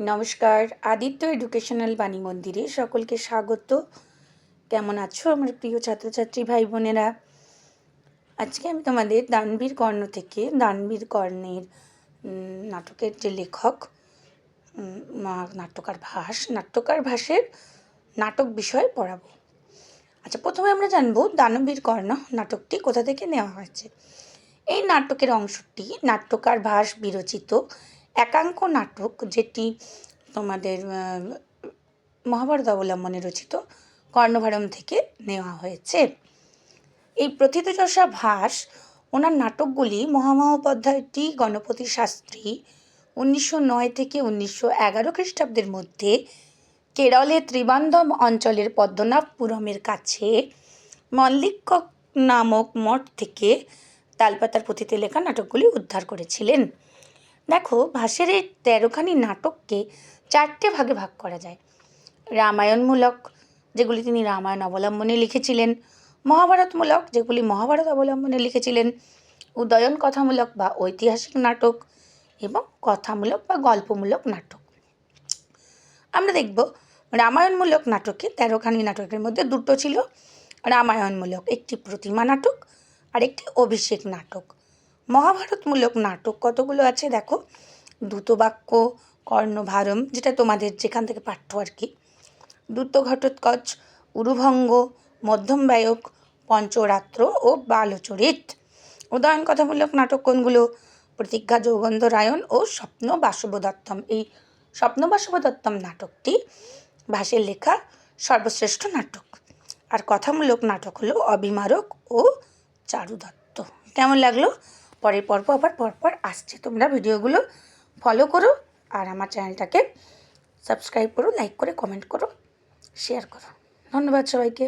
নমস্কার, আদিত্য এডুকেশনাল বাণী মন্দিরে সকলকে স্বাগত। কেমন আছো আমার প্রিয় ছাত্রছাত্রী ভাই বোনেরা আজকে আমি তোমাদের দানবীর কর্ণ থেকে দানবীর কর্ণের নাটকের যে লেখক নাট্যকার ভাস, নাট্যকার ভাসের নাটক বিষয়ে পড়াবো। আচ্ছা প্রথমে আমরা জানব দানবীর কর্ণ নাটকটি কোথা থেকে নেওয়া হয়েছে। এই নাটকের অংশটি নাট্যকার ভাস বিরচিত একাঙ্ক নাটক যেটি তোমাদের মহাভারত অবলম্বনে রচিত, কর্ণভারম থেকে নেওয়া হয়েছে। এই প্রথিতযশা ভাস ওনার নাটকগুলি মহামহোপাধ্যায়টি গণপতি শাস্ত্রী উনিশশো নয় থেকে উনিশশো এগারো খ্রিস্টাব্দের মধ্যে কেরলে ত্রিবান্ধম অঞ্চলের পদ্মনাভপুরমের কাছে মল্লিক নামক মঠ থেকে তালপাতার পুঁথিতে লেখা নাটকগুলি উদ্ধার করেছিলেন। দেখো ভাসের এই তেরোখানি নাটককে চারটে ভাগে ভাগ করা যায়। রামায়ণমূলক, যেগুলি তিনি রামায়ণ অবলম্বনে লিখেছিলেন, মহাভারতমূলক, যেগুলি মহাভারত অবলম্বনে লিখেছিলেন উদয়ন কথামূলক বা ঐতিহাসিক নাটক এবং কথামূলক বা গল্পমূলক নাটক। আমরা দেখব, রামায়ণমূলক নাটকে তেরোখানি নাটকের মধ্যে দুটো ছিল, রামায়ণমূলক একটি প্রতিমা নাটক আর একটি অভিষেক নাটক। মহাভারতমূলক নাটক কতগুলো আছে দেখো? দ্রুতবাক্য কর্ণভারম, যেটা তোমাদের যেখান থেকে পাঠ্য আর কি। দ্রুত ঘটোৎকচ উরুভঙ্গ মধ্যম ব্যয়ক পঞ্চরাত্র ও বালচরিত। উদয়ন কথামূলক নাটক কোনগুলো? প্রতিজ্ঞা যৌগন্ধ রায়ন ও স্বপ্ন বাসবদত্তম। এই স্বপ্ন বাসবদত্তম নাটকটি ভাষের লেখা সর্বশ্রেষ্ঠ নাটক। আর কথামূলক নাটক হলো অবিমারক ও চারুদত্ত। কেমন লাগল? পরের পর্ব আবার পরপর আসছে। তোমরা ভিডিওগুলো ফলো করো আর আমার চ্যানেলটাকে সাবস্ক্রাইব করো লাইক করে কমেন্ট করো শেয়ার করো। ধন্যবাদ সবাইকে।